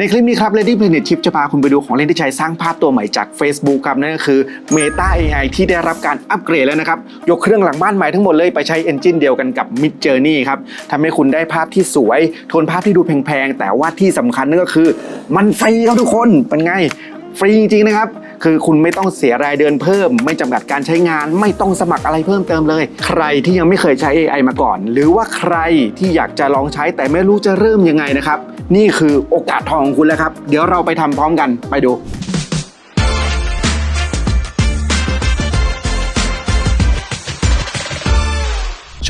ในคลิปนี้ครับ Lady Planet Chip จะพาคุณไปดูของเล่นที่ใช้สร้างภาพตัวใหม่จาก Facebook ครับนั่นก็คือ Meta AI ที่ได้รับการอัปเกรดแล้วนะครับ ยกเครื่องหลังบ้านใหม่ทั้งหมดเลยไปใช้เอนจินเดียวกันกับ Mid Journey ครับทำให้คุณได้ภาพที่สวย โทนภาพที่ดูแพงๆ แต่ว่าที่สำคัญนั่นก็คือ มันฟรีครับทุกคนเป็นไง ฟรีจริงๆนะครับ คือคุณไม่ต้องเสียรายเดือนเพิ่ม ไม่จำกัดการใช้งาน ไม่ต้องสมัครอะไรเพิ่มเติมเลย ใครที่ยังไม่เคยใช้ AI มาก่อน หรือว่าใครที่อยากจะลองใช้แต่ไม่รู้จะเริ่มยังไงนะครับ นี่คือโอกาสทองของคุณแล้วครับ เดี๋ยวเราไปทำพร้อมกันไปดู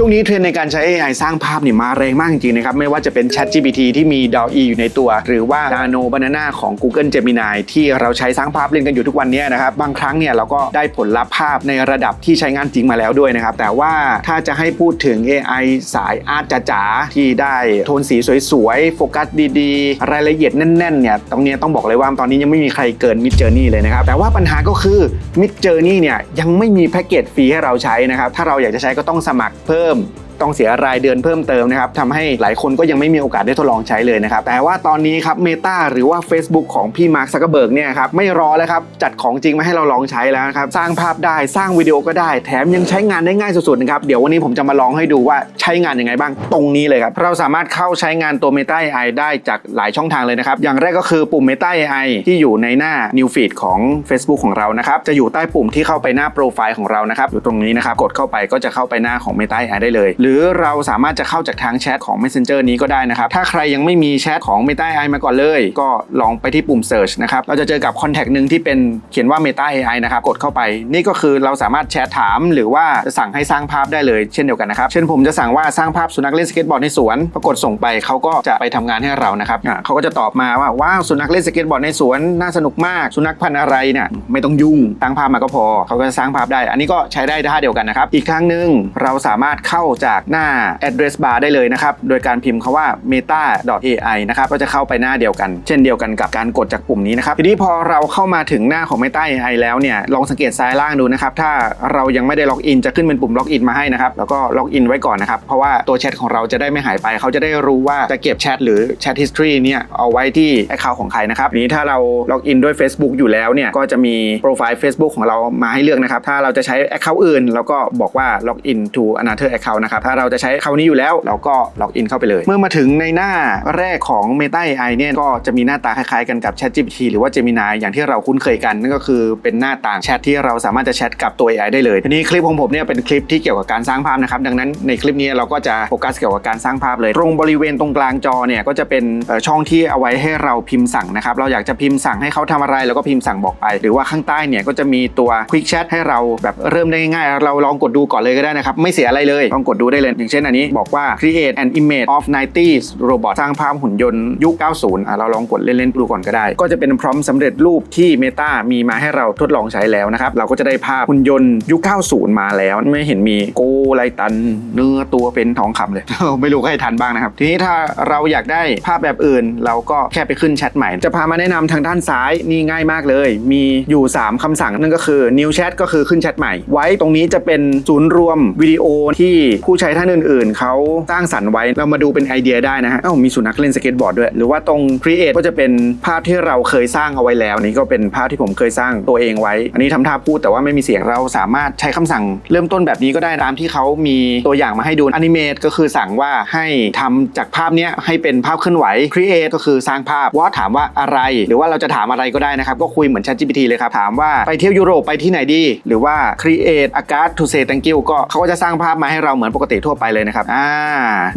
ช่วงนี้เทรนในการใช้ AI สร้างภาพนี่มาแรงมากจริงๆนะครับ ไม่ว่าจะเป็น Chat GPT ที่มี DALL-E อยู่ในตัว หรือว่า Nano Banana ของ Google Gemini ที่เราใช้สร้างภาพเล่นกันอยู่ทุกวันนี้นะครับ บางครั้งเนี่ยเราก็ได้ผลลัพธ์ภาพในระดับที่ใช้งานจริงมาแล้วด้วยนะครับ แต่ว่าถ้าจะให้พูดถึง AI สายอาร์ตจ๋าๆที่ได้โทนสีสวยๆ โฟกัสดีๆ รายละเอียดแน่นๆเนี่ยตรงนี้ต้องบอกเลยว่าตอนนี้ยังไม่มีใครเกิน Mid Journey เลยนะครับ แต่ว่าปัญหาก็คือ Mid Journey เนี่ยยังไม่มีแพ็กเกจฟรีให้เราใช้นะครับถ้าเราอยากจะใช้ก็ต้องสมัครเพิ่มิ่ม ต้องเสียรายเดือนเพิ่มเติมนะครับทำให้หลายคนก็ยังไม่มีโอกาสได้ทดลองใช้เลยนะครับแต่ว่าตอนนี้ครับ Meta หรือว่า Facebook ของพี่มาร์คซักเกอร์เบิร์กเนี่ยครับไม่รอแล้วครับจัดของจริงมาให้เราลองใช้แล้วนะครับสร้างภาพได้สร้างวิดีโอก็ได้ แถมยังใช้งานได้ง่ายสุดๆนะครับเดี๋ยววันนี้ผมจะมาลองให้ดูว่าใช้งานยังไงบ้างตรงนี้เลยครับเราสามารถเข้าใช้งานตัว Meta AI ได้จากหลายช่องทางเลยนะครับอย่างแรกก็คือปุ่ม Meta AI ที่อยู่ในหน้า New Feed ของ Facebook ของเรานะครับจะอยู่ใต้ปุ่มที่เข้าไปหน้าโปรไฟล์ของเรานะครับอยู่ตรงนี้นะครับกดเข้าไปก็จะเข้าไปหน้าของ Meta AI ได้เลยหรืือเราสามารถจะเข้าจากทางแชทของ Messenger นี้ก็ได้นะครับถ้าใครยังไม่มีแชทของ Meta AI มาก่อนเลย ก็ลองไปที่ปุ่ม Search นะครับเราจะเจอกับคอนแทคหนึ่งที่เป็นเขียนว่า Meta AI นะครับกดเข้าไป นี่ก็คือเราสามารถแชทถาม หรือว่าจะสั่งให้สร้างภาพได้เลยเช่นเดียวกันนะครับเช่นผมจะสั่งว่าสร้างภาพสุนัขเล่นสเก็ตบอร์ดในสวนปรากฏส่งไปเขาก็จะไปทำงานให้เรานะครับอะเขาก็จะตอบมาว่าว้าวสุนัขเล่นสเก็ตบอร์ดในสวนน่าสนุกมาก สุนัขพันธุ์อะไรเนี่ยไม่ต้องยุ่งตั้งภาพมาก็พอ เขาก็จะสร้างภาพได้ อันนี้ก็ใช้ได้ท่าเดียวกันนะครับอีกครั้งหนึ่งเราสามารถเข้าจากหน้า address bar ได้เลยนะครับ โดยการพิมพ์คาว่า meta.ai นะครับ ก็จะเข้าไปหน้าเดียวกัน เช่นเดียวกันกับการกดจากปุ่มนี้นะครับ ทีนี้พอเราเข้ามาถึงหน้าของ meta AI แล้วเนี่ย ลองสังเกตซ้ายล่างดูนะครับ ถ้าเรายังไม่ได้ล็อกอินจะขึ้นเป็นปุ่มล็อกอินมาให้นะครับ แล้วก็ล็อกอินไว้ก่อนนะครับ เพราะว่าตัวแชทของเราจะได้ไม่หายไป เขาจะได้รู้ว่าจะเก็บแชทหรือแชท history เนี่ยเอาไว้ที่ account ของใครนะครับทีนี้ถ้าเราล็อกอินด้วย Facebook อยู่แล้วเนี่ยก็จะมีโปรไฟล์ Facebook ของเรามาให้เลือกนะครับถ้าเราจะใช้ account อื่นเราก็บอกว่า log in to another account นะครับถ้าเราจะใช้ account นี้อยู่แล้วเราก็ล็อกอินเข้าไปเลย เมื่อมาถึงในหน้าแรกของ Meta AI เนี่ยก็จะมีหน้าตาคล้ายๆกันกับ ChatGPT หรือว่า Gemini อย่างที่เราคุ้นเคยกันนั่นก็คือเป็นหน้าต่างแชทที่เราสามารถจะแชทกับตัว AI ได้เลยทีนี้คลิปของผมเนี่ยเป็นคลิปที่เกี่ยวกับการสร้างภาพนะครับดังนั้นในคลิปนี้เราก็จะโฟกัสเกี่ยวกับการสร้างภาพเลย ตรงบริเวณตรงกลางจอเนี่ยก็จะเป็นช่องที่เอาไว้ให้เราพิมพ์สั่งนะครับเราอยากจะพิมพ์สั่งให้เขาทำอะไรแล้วก็พิมพ์สั่งบอกไป หรือว่าข้างใต้เนี่ยก็จะมีตัว Quick Chat ให้เราแบบเริ่มได้ง่ายๆเราลองกดดูก่อนเลยก็ได้นะครับไม่เสียอะไรเลยลองกดดูได้เลยอย่างเช่นอันนี้บอกว่า create an image of 90s robot สร้างภาพหุ่นยนต์ยุค 90อะเราลองกดเล่นๆดูก่อนก็ได้ ก็จะเป็นพร้อมสำเร็จรูปที่ Meta มีมาให้เราทดลองใช้แล้วนะครับ เราก็จะได้ภาพหุ่นยนต์ยุค 90 มาแล้ว ไม่เห็นมีโกไลตัน เนื้อตัวเป็นทองคำเลย ไม่รู้ใครทันบ้างนะครับ ทีนี้ถ้าเราอยากได้ภาพแบบอื่น เราก็แค่ไปขึ้นแชทใหม่ จะพามาแนะนำทางด้านซ้ายนี่ง่ายมากเลย มีอยู่ 3คำสั่งนั่นก็คือ new chat ก็คือขึ้นแชทใหม่ ไว้ตรงนี้จะเป็นศูนย์รวมวิดีโอที่ผู้ใช้ท่านอื่นๆ เขาสร้างสรรค์ไว้เรามาดูเป็นไอเดียได้นะฮะเอ้ามีสุนัขเล่นสเก็ตบอร์ดด้วย หรือว่าตรง create ก็จะเป็นภาพที่เราเคยสร้างเอาไว้แล้วนี่ก็เป็นภาพที่ผมเคยสร้างตัวเองไว้ อันนี้ทำท่าพูดแต่ว่าไม่มีเสียงเราสามารถใช้คำสั่งเริ่มต้นแบบนี้ก็ได้ตามที่เขามีตัวอย่างมาให้ดู animate ก็คือสั่งว่าให้ทำจากภาพนี้ให้เป็นภาพเคลื่อนไหว create ก็คือสร้างภาพว่าถามว่าอะไร หรือว่าเราจะถามอะไรก็ได้นะครับ ก็คุยเหมือน ChatGPT เลยครับ ถามว่าไปเที่ยวยุโรปไปที่ไหนดี หรือว่า create a card to say thank you ก็เขาก็จะสร้างภาพมาให้เราเหมือนปกติทั่วไปเลยนะครับอ่า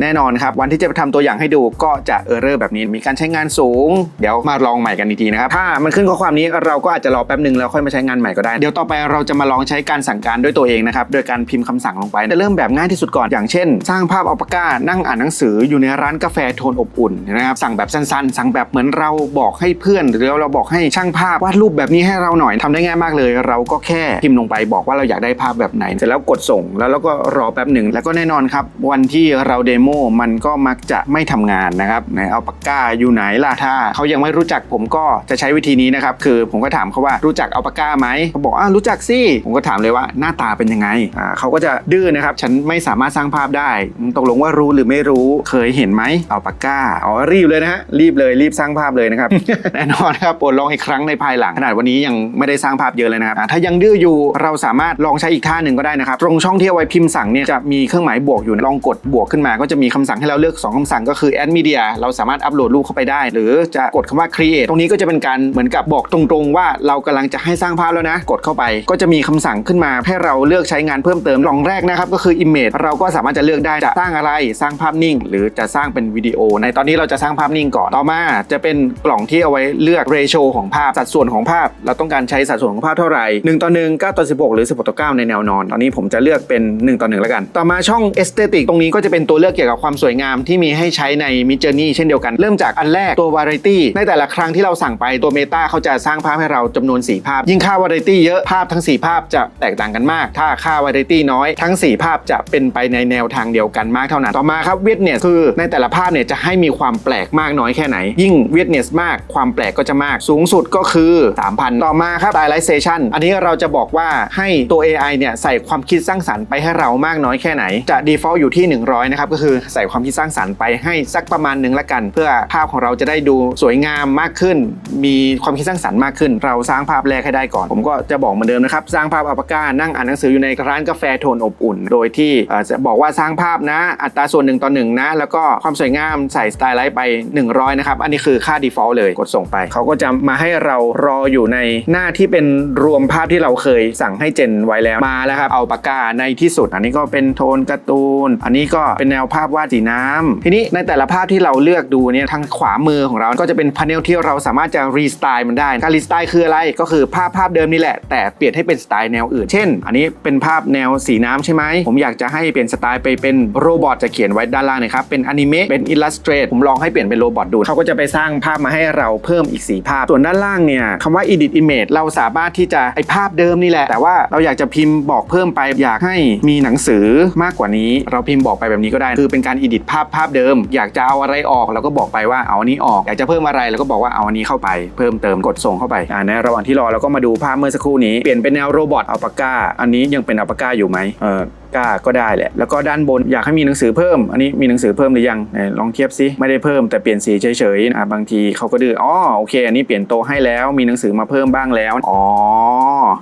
แน่นอนครับวันที่จะไปทำตัวอย่างให้ดูก็จะเออร์เรอร์แบบนี้มีการใช้งานสูง เดี๋ยวมาลองใหม่กันอีกทีนะครับถ้ามันขึ้นข้อความนี้เราก็อาจจะรอแป๊บหนึ่งแล้วค่อยมาใช้งานใหม่ก็ได้เดี๋ยวต่อไปเราจะมาลองใช้การสั่งการด้วยตัวเองนะครับโดยการพิมพ์คำสั่งลงไปจะเริ่มแบบง่ายที่สุดก่อนอย่างเช่น สร้างภาพอัลปาก้านั่งอ่านหนังสืออยู่ในร้านกาแฟโทนอบอุ่นนะครับสั่งแบบสั้นๆ สั่งแบบเหมือนเราบอกให้เพื่อนหรือเราบอกให้ช่างภาพวาดรูปแบบนี้ให้เราหน่อยทำได้ง่ายมากเลย เราก็แค่พิมพ์ลงไปบอกว่าเราอยากได้ภาพแบบไหนเสร็จแล้วกดส่งแล้วเราก็รอแป๊บหนึ่งแล้วก็แน่น่นอนครับ วันที่เราเดโมมันก็มักจะไม่ทำงานนะครับไหนเอาปากกาอยู่ไหนล่ะถ้าเขายังไม่รู้จักผมก็จะใช้วิธีนี้นะครับ คือผมก็ถามเขาว่ารู้จักเอาปากกาไหมเขาบอกอ่ารู้จักสิผมก็ถามเลยว่าหน้าตาเป็นยังไงอ่าเขาก็จะดื้อนะครับ ฉันไม่สามารถสร้างภาพได้ตกลงว่ารู้หรือไม่รู้เคยเห็นไหมเอาปากกาอ๋อรีบเลยนะฮะรีบเลยรีบสร้างภาพเลยนะครับแน่นอนครับโปรดลองอีกครั้งในภายหลังขนาดวันนี้ยังไม่ได้สร้างภาพเยอะเลยนะครับถ้ายังดื้ออยู่เราสามารถลองใช้อีกท่าหนึ่งก็ได้นะครับตรงช่องที่เอาไว้พิมพ์สั่งเนี่ยจะมีเครื่องหมายบวกอยู่ลองกดบวกขึ้นมา ก็จะมีคำสั่งให้เราเลือก 2คำสั่งก็คือ add media เราสามารถอัปโหลดรูปเข้าไปได้ หรือจะกดคำว่า create ตรงนี้ก็จะเป็นการเหมือนกับบอกตรงๆ ว่าเรากำลังจะให้สร้างภาพแล้วนะ กดเข้าไป ก็จะมีคำสั่งขึ้นมา ให้เราเลือกใช้งานเพิ่มเติมลองแรกนะครับก็คือ image เราก็สามารถจะเลือกได้จะสร้างอะไรสร้างภาพนิ่ง หรือจะสร้างเป็นวิดีโอ ในตอนนี้เราจะสร้างภาพนิ่งก่อนต่อมา จะเป็นกล่องที่เอาไว้เลือก ratio ของภาพสัดส่วนของภาพ เราต้องการใช้สัดส่วนของภาพเท่าไหร่1ต่อ1 9ต่อ16 หรือ16ต่อ9ในแนวนอน ตอนนี้ผมจะเลือกเป็น 1 ต่อ1แล้วกัน ต่อมาช่อง aesthetic ตรงนี้ก็จะเป็นตัวเลือกเกี่ยวกับความสวยงามที่มีให้ใช้ใน Mid Journey เช่นเดียวกัน เริ่มจากอันแรกตัว variety ในแต่ละครั้งที่เราสั่งไปตัว Meta เขาจะสร้างภาพให้เราจำนวน 4 ภาพ ยิ่งค่า variety เยอะภาพทั้ง 4 ภาพจะแตกต่างกันมาก ถ้าค่า variety น้อยทั้ง 4 ภาพจะเป็นไปในแนวทางเดียวกันมากเท่านั้นต่อมาครับ weirdness คือในแต่ละภาพเนี่ยจะให้มีความแปลกมากน้อยแค่ไหน ยิ่ง weirdness มากความแปลกก็จะมากสูงสุดก็คือ 3,000 ต่อมาครับ stylization อันนี้เราจะบอกว่าให้ตัว AI เนี่ยใส่ความคิดสร้างสรรค์ไปให้เรามากน้อยแค่ไหนจะ default อยู่ที่ 100 นะครับ ก็คือใส่ความคิดสร้างสรรค์ไปให้สักประมาณหนึ่งละกัน เพื่อภาพของเราจะได้ดูสวยงามมากขึ้น มีความคิดสร้างสรรค์มากขึ้น เราสร้างภาพแรกให้ได้ก่อน ผมก็จะบอกเหมือนเดิมนะครับ สร้างภาพอัปกานั่งอ่านหนังสืออยู่ในร้านกาแฟโทนอบอุ่น โดยที่จะบอกว่าสร้างภาพนะ อัตราส่วนหนึ่งต่อหนึ่งนะ แล้วก็ความสวยงามใส่สไตล์ไลท์ไป 100 นะครับ อันนี้คือค่า default เลย กดส่งไป เขาก็จะมาให้เรารออยู่ในหน้าที่เป็นรวมภาพที่เราเคยสั่งให้เจนไว้แล้ว มาแล้วครับ เอาปากกาในที่สุด อันนี้ก็เป็นโทนการ์ตูน อันนี้ก็เป็นแนวภาพวาดสีน้ำทีนี้ในแต่ละภาพที่เราเลือกดูเนี่ยทางขวามือของเราก็จะเป็นพาเนลที่เราสามารถจะรีสไตล์มันได้ การรีสไตล์คืออะไรก็คือภาพภาพเดิมนี่แหละ แต่เปลี่ยนให้เป็นสไตล์แนวอื่น เช่น อันนี้เป็นภาพแนวสีน้ำใช่ไหมผมอยากจะให้เปลี่ยนสไตล์ไปเป็นโรบอทจะเขียนไว้ด้านล่างนะครับเป็นอนิเมะเป็นอิลลัสเตรตผมลองให้เปลี่ยนเป็นโรบอทดูเขาก็จะไปสร้างภาพมาให้เราเพิ่มอีกสีภาพ ส่วนด้านล่างเนี่ยคำว่า edit image เราสามารถที่จะไอภาพเดิมนี่แหละ แต่ว่าเราอยากจะพิมพ์บอกเพิ่มไปอยากให้มีหนังสือมากกว่านี้ เราพิมพ์บอกไปแบบนี้ก็ได้ คือเป็นการอิดิทภาพภาพเดิม อยากจะเอาอะไรออกเราก็บอกไปว่าเอาอันนี้ออก อยากจะเพิ่มอะไรเราก็บอกว่าเอาอันนี้เข้าไป เพิ่มเติมกดส่งเข้าไปอ่าในระหว่างที่รอเราก็มาดูภาพเมื่อสักครู่นี้ เปลี่ยนเป็นแนวโรบอทอัลปาก้า อันนี้ยังเป็นอัลปาก้าอยู่ไหมเออ ก้าก็ได้แหละ แล้วก็ด้านบนอยากให้มีหนังสือเพิ่ม อันนี้มีหนังสือเพิ่มหรือยังลองเทียบซิไม่ได้เพิ่มแต่เปลี่ยนสีเฉยๆอะบางทีเขาก็ดื้ออ๋อโอเค อันนี้เปลี่ยนโตให้แล้วมีหนังสือมาเพิ่มบ้างแล้วอ๋อ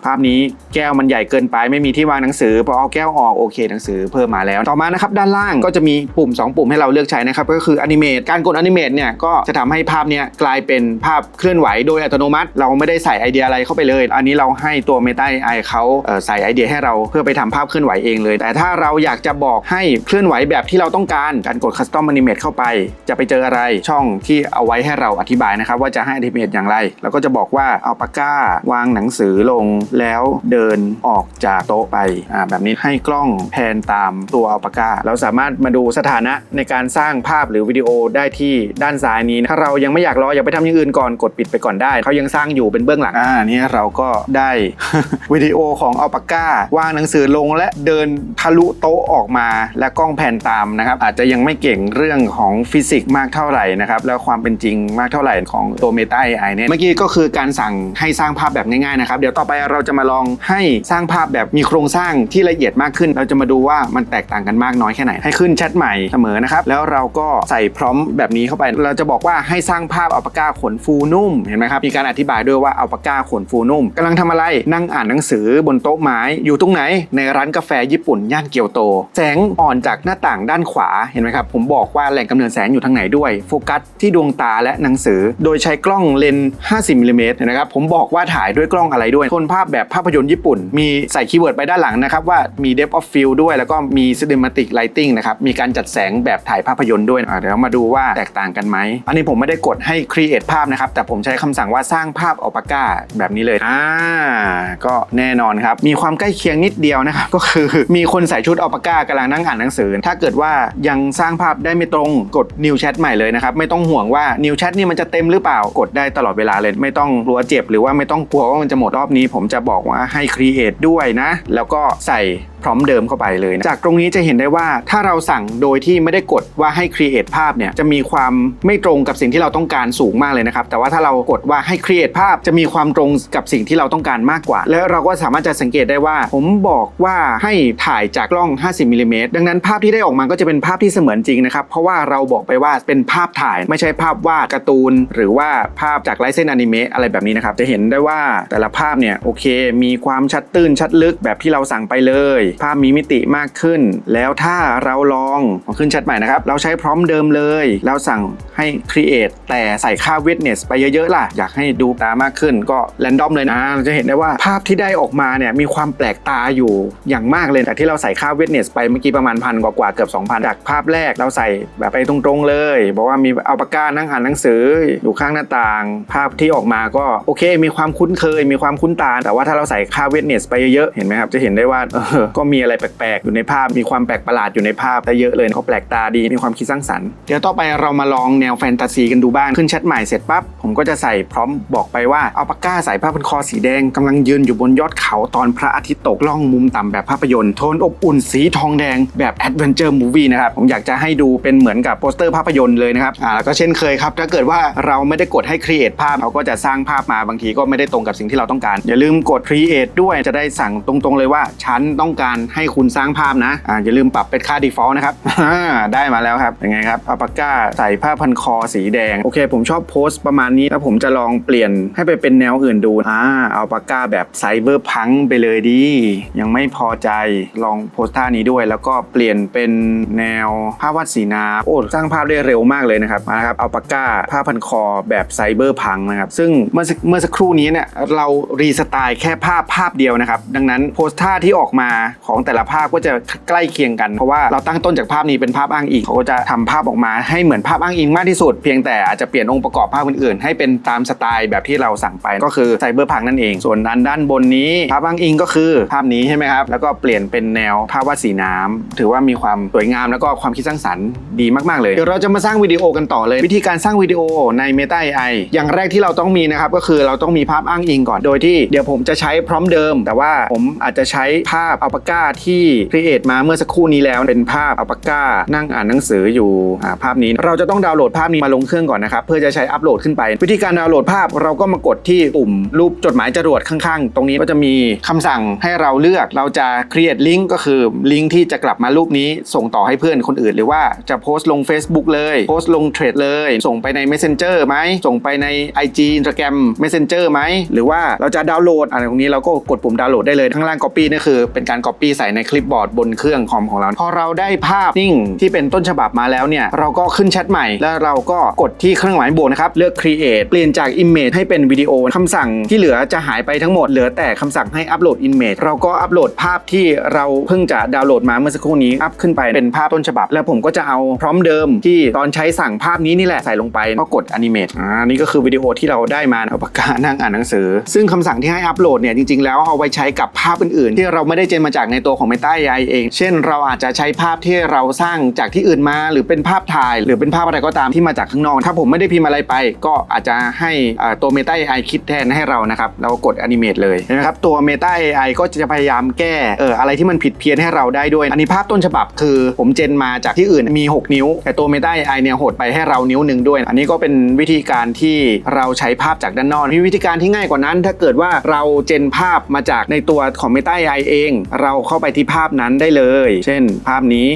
ภาพนี้แก้วมันใหญ่เกินไปไม่มีที่วางหนังสือพอเอาแก้วออกโอเค หนังสือเพิ่มมาแล้ว ต่อมานะครับด้านล่างก็จะมีปุ่ม 2 ปุ่มให้เราเลือกใช้นะครับก็คืออนิเมตการกดอนิเมตเนี่ยก็จะทำให้ภาพเนี้ยกลายเป็นภาพเคลื่อนไหวโดยอัตโนมัติ เราไม่ได้ใส่ไอเดียอะไรเข้าไปเลย อันนี้เราให้ตัว Meta AI เขาใส่ไอเดียให้เราเพื่อไปทำภาพเคลื่อนไหวเองเลยแต่ถ้าเราอยากจะบอกให้เคลื่อนไหวแบบที่เราต้องการการกด Custom Animate เข้าไป จะไปเจออะไรช่องที่เอาไว้ให้เราอธิบายนะครับ ว่าจะให้ Animate อย่างไร แล้วก็จะบอกว่าเอาปากกาวางหนังสือลงแล้วเดินออกจากโต๊ะไปอ่าแบบนี้ให้กล้องแพนตามตัวเอัลปากกาเราสามารถมาดูสถานะในการสร้างภาพหรือวิดีโอได้ที่ด้านซ้ายนี้ ถ้าเรายังไม่อยากรออย่าไปทำอย่างอื่นก่อนกดปิดไปก่อนได้เขายังสร้างอยู่เป็นเบื้องหลังอ่านี่เราก็ได้วิดีโอของเอัลปากาวางหนังสือลงและเดินทะลุโต๊ะออกมาและกล้องแพนตามนะครับ อาจจะยังไม่เก่งเรื่องของฟิสิกส์มากเท่าไหร่นะครับ แล้วความเป็นจริงมากเท่าไหร่ของตัว Meta AI เนี่ยเมื่อกี้ก็คือการสั่งให้สร้างภาพแบบง่ายๆนะครับ เดี๋ยวต่อไปเราจะมาลองให้สร้างภาพแบบมีโครงสร้างที่ละเอียดมากขึ้น เราจะมาดูว่ามันแตกต่างกันมากน้อยแค่ไหน ให้ขึ้นแชทใหม่เสมอนะครับ แล้วเราก็ใส่พร้อมแบบนี้เข้าไป เราจะบอกว่าให้สร้างภาพอัลปาก้าขนฟูนุ่มเห็นไหมครับ มีการอธิบายด้วยว่าอัลปาก้าขนฟูนุ่มกำลังทำอะไร นั่งอ่านหนังสือบนโต๊ะไม้ อยู่ตรงไหน ในร้านกาแฟญี่ปุ่นย่านเกียวโต แสงอ่อนจากหน้าต่างด้านขวาเห็นไหมครับ ผมบอกว่าแหล่งกำเนิดแสงอยู่ทางไหนด้วย โฟกัสที่ดวงตาและหนังสือ โดยใช้กล้องเลนส์50มิลลิเมตรนะครับ ผมบอกว่าถ่ายด้วยกล้องอะไรด้วยโทนภาพแบบภาพยนตร์ญี่ปุ่น มีใส่คีย์เวิร์ดไปด้านหลังนะครับว่ามี depth of field ด้วย แล้วก็มี cinematic lighting นะครับ มีการจัดแสงแบบถ่ายภาพยนตร์ด้วยเดี๋ยวมาดูว่าแตกต่างกันไหม อันนี้ผมไม่ได้กดให้ create ภาพนะครับ แต่ผมใช้คำสั่งว่าสร้างภาพอัลปาก้าแบบนี้เลย อ่า ก็แน่นอนครับ มีความใกล้เคียงนิดเดียวนะครับ ก็คือมีคนใส่ชุดอัลปาก้ากำลังนั่งอ่านหนังสือ ถ้าเกิดว่ายังสร้างภาพได้ไม่ตรงกด new chat ใหม่เลยนะครับ ไม่ต้องห่วงว่า new chat นี่มันจะเต็มหรือเปล่ากดได้ตลอดเวลาเลย ไม่ต้องกลัวเจ็บหรือว่าไม่ต้องกลัวว่ามันจะหมดรอบนี้ ผมจะบอกว่าให้ create ด้วยนะ แล้วก็ใส่พร้อมเดิมเข้าไปเลยนะจากตรงนี้จะเห็นได้ว่าถ้าเราสั่งโดยที่ไม่ได้กดว่าให้ create ภาพเนี่ยจะมีความไม่ตรงกับสิ่งที่เราต้องการสูงมากเลยนะครับแต่ว่าถ้าเรากดว่าให้ create ภาพจะมีความตรงกับสิ่งที่เราต้องการมากกว่า และเราก็สามารถจะสังเกตได้ว่า ผมบอกว่าให้ถ่ายจากกล้อง 50มิลลิเมตรดังนั้นภาพที่ได้ออกมาก็จะเป็นภาพที่เสมือนจริงนะครับเพราะว่าเราบอกไปว่าเป็นภาพถ่ายไม่ใช่ภาพวาดการ์ตูน หรือว่าภาพจากไลเส้นอนิเมะอะไรแบบนี้นะครับจะเห็นได้ว่าแต่ละภาพเนี่ยโอเค มีความชัดตื้นชัดลึกแบบที่เราสั่งไปเลยภาพมีมิติมากขึ้น แล้วถ้าเราลองขึ้นชัดใหม่นะครับ เราใช้พร้อมเดิมเลยแล้วสั่งให้ create แต่ใส่ค่า witness ไปเยอะๆล่ะ อยากให้ดูตามากขึ้นก็ random เลยนะ เราจะเห็นได้ว่าภาพที่ได้ออกมาเนี่ยมีความแปลกตาอยู่อย่างมากเลยจากที่เราใส่ค่า witness ไปเมื่อกี้ประมาณพันกว่าเกือบ 2,000 จากภาพแรกเราใส่แบบไปตรงๆเลย บอกว่ามีเอาปากกานั่งอ่านหนังสืออยู่ข้างหน้าต่าง ภาพที่ออกมาก็โอเค มีความคุ้นเคย มีความคุ้นตา แต่ว่าถ้าเราใส่ค่า witness ไปเยอะๆเห็นไหมครับจะเห็นได้ว่าเออก็มีอะไรแปลกๆ อยู่ในภาพ มีความแปลกประหลาดอยู่ในภาพแต่เยอะเลยก็แปลกตาดี มีความคิดสร้างสรรค์ เดี๋ยวต่อไปเรามาลองแนวแฟนตาซีกันดูบ้าง ขึ้นแชทใหม่เสร็จปั๊บ ผมก็จะใส่พร้อมบอกไปว่าเอาปากกาใส่ผ้าพันคอสีแดงกำลังยืนอยู่บนยอดเขาตอนพระอาทิตย์ตกล่องมุมต่ำแบบภาพยนตร์ โทนอบอุ่นสีทองแดงแบบแอดเวนเจอร์มูวี่นะครับ ผมอยากจะให้ดูเป็นเหมือนกับโปสเตอร์ภาพยนตร์เลยนะครับ อ่า แล้วก็เช่นเคยครับ ถ้าเกิดว่าเราไม่ได้กดให้ create ภาพเขาก็จะสร้างภาพมาบางทีก็ไม่ได้ตรงกับสิ่งที่เราต้องการ อย่าลืมกด create ด้วยจะได้สั่งตรงๆเลยว่าฉันต้องการให้คุณสร้างภาพนะอ่าอย่าลืมปรับเป็นค่า default นะครับได้มาแล้วครับยังไงครับเอาปากกาใส่ผ้าพันคอสีแดง โอเค ผมชอบโพสต์ประมาณนี้ แล้วผมจะลองเปลี่ยนให้ไปเป็นแนวอื่นดูอ่าเอาปากกาแบบไซเบอร์พังไปเลยดี ยังไม่พอใจลองโพสต์ท่านี้ด้วย แล้วก็เปลี่ยนเป็นแนวภาพวาดสีน้ำโอ้สร้างภาพได้เร็วมากเลยนะครับมาครับเอาปากกาผ้าพันคอแบบไซเบอร์พังนะครับซึ่งเมื่อเมื่อสักครู่นี้เนี่ยเรารีสไตล์แค่ภาพภาพเดียวนะครับดังนั้นโพสต์ท่าที่ออกมาของแต่ละภาพก็จะใกล้เคียงกัน เพราะว่าเราตั้งต้นจากภาพนี้เป็นภาพอ้างอิงเขาก็จะทำภาพออกมาให้เหมือนภาพอ้างอิงมากที่สุด เพียงแต่อาจจะเปลี่ยนองค์ประกอบภาพอื่นๆ ให้เป็นตามสไตล์แบบที่เราสั่งไปก็คือไซเบอร์พังนั่นเอง ส่วนด้านด้านบนนี้ภาพอ้างอิงก็คือภาพนี้ใช่ไหมครับแล้วก็เปลี่ยนเป็นแนวภาพวาดสีน้ำถือว่ามีความสวยงามแล้วก็ความคิดสร้างสรรค์ดีมากๆเลยเดี๋ยวเราจะมาสร้างวิดีโอกันต่อเลย วิธีการสร้างวิดีโอใน Meta AI อย่างแรกที่เราต้องมีนะครับก็คือเราต้องมีภาพอ้างอิงก่อนโดยที่เดี๋ยวผมจะใช้พร้อมเดิม แต่ว่าผมอาจจะใช้ภาพอัลปากาที่ครีเอทมาเมื่อสักครู่นี้แล้วเป็นภาพอัลปาก้านั่งอ่านหนังสืออยู่ภาพนี้ เราจะต้องดาวน์โหลดภาพนี้มาลงเครื่องก่อนนะครับเพื่อจะใช้อัปโหลดขึ้นไป วิธีการดาวน์โหลดภาพเราก็มากดที่ปุ่มรูปจดหมายจรวดข้างๆ ตรงนี้ก็จะมีคำสั่งให้เราเลือกเราจะ create link ก็คือลิงก์ที่จะกลับมารูปนี้ส่งต่อให้เพื่อนคนอื่น หรือว่าจะโพสต์ลง Facebook เลยโพสต์ลงเทรดเลย ส่งไปใน Messenger ไหมส่งไปใน IG Instagram Messenger ไหมหรือว่าเราจะดาวน์โหลดอะไรตรงนี้เราก็กดปุ่มดาวน์โหลดได้เลยข้างล่าง Copy นี่คือเป็นการ Copy ปีใส่ในคลิปบอร์ดบนเครื่องคอมของเรา พอเราได้ภาพนิ่งที่เป็นต้นฉบับมาแล้วเนี่ย เราก็ขึ้นแชทใหม่ แล้วเราก็กดที่เครื่องหมายบวกนะครับ เลือก create เปลี่ยนจาก image ให้เป็นวิดีโอคำสั่งที่เหลือจะหายไปทั้งหมด เหลือแต่คำสั่งให้อัปโหลด image เราก็อัปโหลดภาพที่เราเพิ่งจะดาวน์โหลดมาเมื่อสักครู่นี้ อัพขึ้นไปเป็นภาพต้นฉบับ แล้วผมก็จะเอาพร้อมเดิมที่ตอนใช้สั่งภาพนี้นี่แหละใส่ลงไปก็กด animate อ่านี่ก็คือวิดีโอที่เราได้มาเอาปากกานั่งอ่านหนังสือ ซึ่งคำสั่งที่ให้อัปโหลดเนี่ยจริงๆแล้วเอาไว้ใช้กับภาพอื่นๆ ที่เราไม่ได้เจนมาจากากในตัวของ Meta AI เอง เช่น เราอาจจะใช้ภาพที่เราสร้างจากที่อื่นมา หรือเป็นภาพถ่าย หรือเป็นภาพอะไรก็ตามที่มาจากข้างนอก ถ้าผมไม่ได้พิมพ์อะไรไป ก็อาจจะให้ตัว Meta AI คิดแทนให้เรานะครับเรากด animate เลยนะครับตัว Meta AI ก็จะพยายามแก้เอออะไรที่มันผิดเพี้ยนให้เราได้ด้วย อันนี้ภาพต้นฉบับคือผมเจนมาจากที่อื่นมี 6 นิ้ว แต่ตัว Meta AI เนี่ยหดไปให้เรานิ้วหนึ่งด้วย อันนี้ก็เป็นวิธีการที่เราใช้ภาพจากด้านนอกมีวิธีการที่ง่ายกว่านั้น ถ้าเกิดว่าเราเจนภาพมาจากในตัวของ Meta AI เองเราเข้าไปที่ภาพนั้นได้เลย เช่น ภาพนี้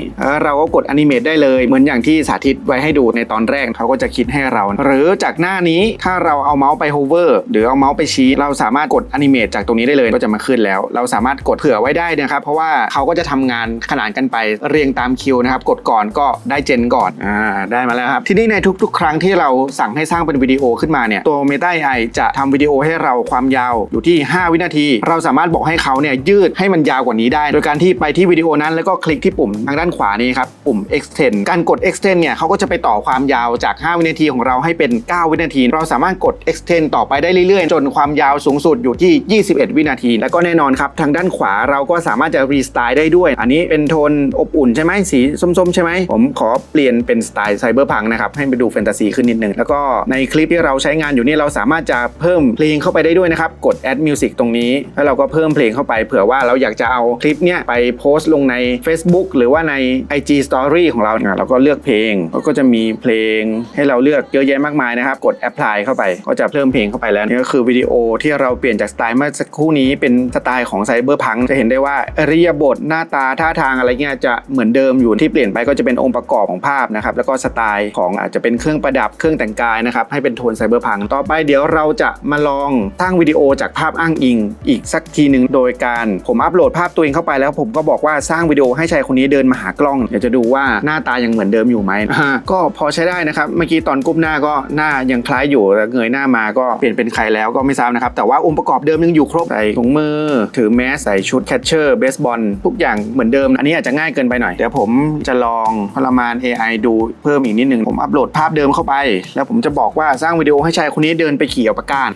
เราก็กด Animate ได้เลย เหมือนอย่างที่สาธิตไว้ให้ดูในตอนแรกเขาก็จะคิดให้เรา หรือจากหน้านี้ถ้าเราเอาเมาส์ไป hover หรือเอาเมาส์ไปชี้ เราสามารถกด Animate จากตรงนี้ได้เลยก็จะมาขึ้นแล้ว เราสามารถกดเผื่อไว้ได้นะครับ เพราะว่าเขาก็จะทำงานขนานกันไปเรียงตามคิวนะครับ กดก่อนก็ได้เจนก่อนอ่าได้มาแล้วครับ ทีนี้ในทุก ๆ ครั้งที่เราสั่งให้สร้างเป็นวิดีโอขึ้นมาเนี่ยตัว Meta AI จะทำวิดีโอให้เราความยาวอยู่ที่ 5 วินาที เราสามารถบอกให้เขาเนี่ยยืดให้มันยาวกว่านี้ได้ โดยการที่ไปที่วิดีโอนั้นแล้วก็คลิกที่ปุ่มทางด้านขวานี้ครับปุ่ม extend การกด extend เนี่ยเขาก็จะไปต่อความยาวจาก 5 วินาทีของเราให้เป็น 9 วินาที เราสามารถกด extend ต่อไปได้เรื่อยๆ จนความยาวสูงสุดอยู่ที่ 21 วินาที แล้วก็แน่นอนครับทางด้านขวาเราก็สามารถจะ restyle ได้ด้วย อันนี้เป็นโทนอบอุ่นใช่ไหมสีส้มๆ ใช่ไหมผมขอเปลี่ยนเป็นสไตล์ไซเบอร์พังนะครับให้ไปดูแฟนตาซีขึ้นนิดนึงแล้วก็ในคลิปที่เราใช้งานอยู่นี่เราสามารถจะเพิ่มเพลงเข้าไปได้ด้วยนะครับกด add music ตรงนี้ แล้วเราก็เพิ่มเพลงเข้าไปเผื่อว่าเราอยากจะเอาคลิปเนี่ยไปโพสต์ลงใน Facebook หรือว่าใน IG Story ของเราเนี่ยเราก็เลือกเพลงก็จะมีเพลงให้เราเลือกเยอะแยะมากมายนะครับ กด Apply เข้าไปก็จะเพิ่มเพลงเข้าไปแล้วนี่ก็คือวิดีโอที่เราเปลี่ยนจากสไตล์เมื่อสักครู่นี้เป็นสไตล์ของไซเบอร์พังจะเห็นได้ว่าอริยบทหน้าตาท่าทางอะไรเงี้ยจะเหมือนเดิมอยู่ที่เปลี่ยนไปก็จะเป็นองค์ประกอบของภาพนะครับแล้วก็สไตล์ของอาจจะเป็นเครื่องประดับเครื่องแต่งกายนะครับให้เป็นโทนไซเบอร์พังต่อไปเดี๋ยวเราจะมาลองสร้างวิดีโอจากภาพอ้างอิง อีกสักทีหนึ่งโดยการผมอัปโหลดภาพตัวเองเข้าไปแล้วผมก็บอกว่าสร้างวิดีโอให้ชายคนนี้เดินมาหากล้องเดี๋ยวจะดูว่าหน้าตายังเหมือนเดิมอยู่ไหมอ่าก็พอใช้ได้นะครับเมื่อกี้ตอนก้มหน้าก็หน้ายังคล้ายอยู่แล้วเงยหน้ามาก็เปลี่ยนเป็นใครแล้วก็ไม่ทราบนะครับแต่ว่าองค์ประกอบเดิมยังอยู่ครบใส่ถุงมือถือแมสใส่ชุดแคชเชอร์เบสบอลทุกอย่างเหมือนเดิม อันนี้อาจจะง่ายเกินไปหน่อยเดี๋ยวผมจะลองพลมาน AI ดูเพิ่มอีกนิดนึงผมอัปโหลดภาพเดิมเข้าไป แล้วผมจะบอกว่าสร้างวิดีโอให้ชายคนนี้เดินไปขี่อัลปาก้าน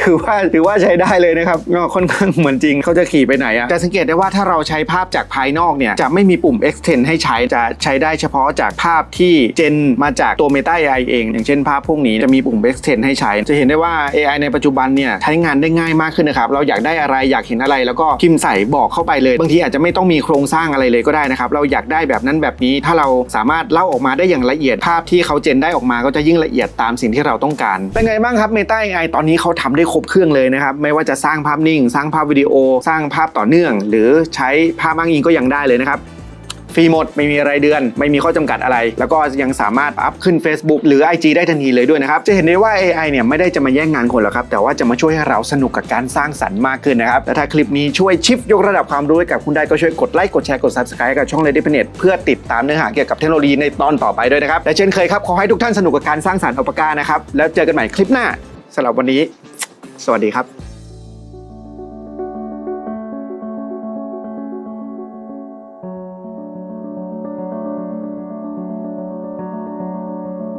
ถือว่าถือว่าใช้ได้เลยนะครับก็ค่อนข้างเหมือนจริงเขาจะขี่ไปไหนอะจะสังเกตได้ว่าถ้าเราใช้ภาพจากภายนอกเนี่ยจะไม่มีปุ่ม extend ให้ใช้จะใช้ได้เฉพาะจากภาพที่เจนมาจากตัว Meta AI เอง อย่างเช่นภาพพวกนี้จะมีปุ่ม extend ให้ใช้ จะเห็นได้ว่า AI ในปัจจุบันเนี่ยใช้งานได้ง่ายมากขึ้นนะครับเราอยากได้อะไรอยากเห็นอะไร แล้วก็พิมพ์ใส่บอกเข้าไปเลย บางทีอาจจะไม่ต้องมีโครงสร้างอะไรเลยก็ได้นะครับเราอยากได้แบบนั้นแบบนี้ถ้าเราสามารถเล่าออกมาได้อย่างละเอียดภาพที่เขาเจนได้ออกมาก็จะยิ่งละเอียดตามสิ่งที่เราต้องการเป็นไงบ้างครับ Meta AI ตอนนี้เขาทำได้ครบเครื่องเลยนะครับไม่ว่าจะสร้างภาพนิ่ง สร้างภาพวิดีโอสร้างภาพต่อเนื่อง หรือใช้ภาพอ้างอิงก็ยังได้เลยนะครับฟรีหมดไม่มีรายเดือน ไม่มีข้อจำกัดอะไร แล้วก็ยังสามารถอัพขึ้น Facebook หรือ IG ได้ทันทีเลยด้วยนะครับ จะเห็นได้ว่า AI เนี่ยไม่ได้จะมาแย่งงานคนหรอกครับ แต่ว่าจะมาช่วยให้เราสนุกกับการสร้างสรรค์มากขึ้นนะครับ และถ้าคลิปนี้ช่วยชิปยกระดับความรู้ให้กับคุณได้ก็ช่วยกดไลค์กดแชร์กด Subscribe กับช่อง Lady Planet เพื่อติดตามเนื้อหาเกี่ยวกับเทคโนโลยีในตอนต่อไปด้วยนะครับและเช่นเคยครับขอให้ทุกท่านสนุกกับการสร้างสรรค์อัลปก้านะครับแล้วเจอกันใหม่คลิปหน้าสำหรับวันนี้ สวัสดีครับ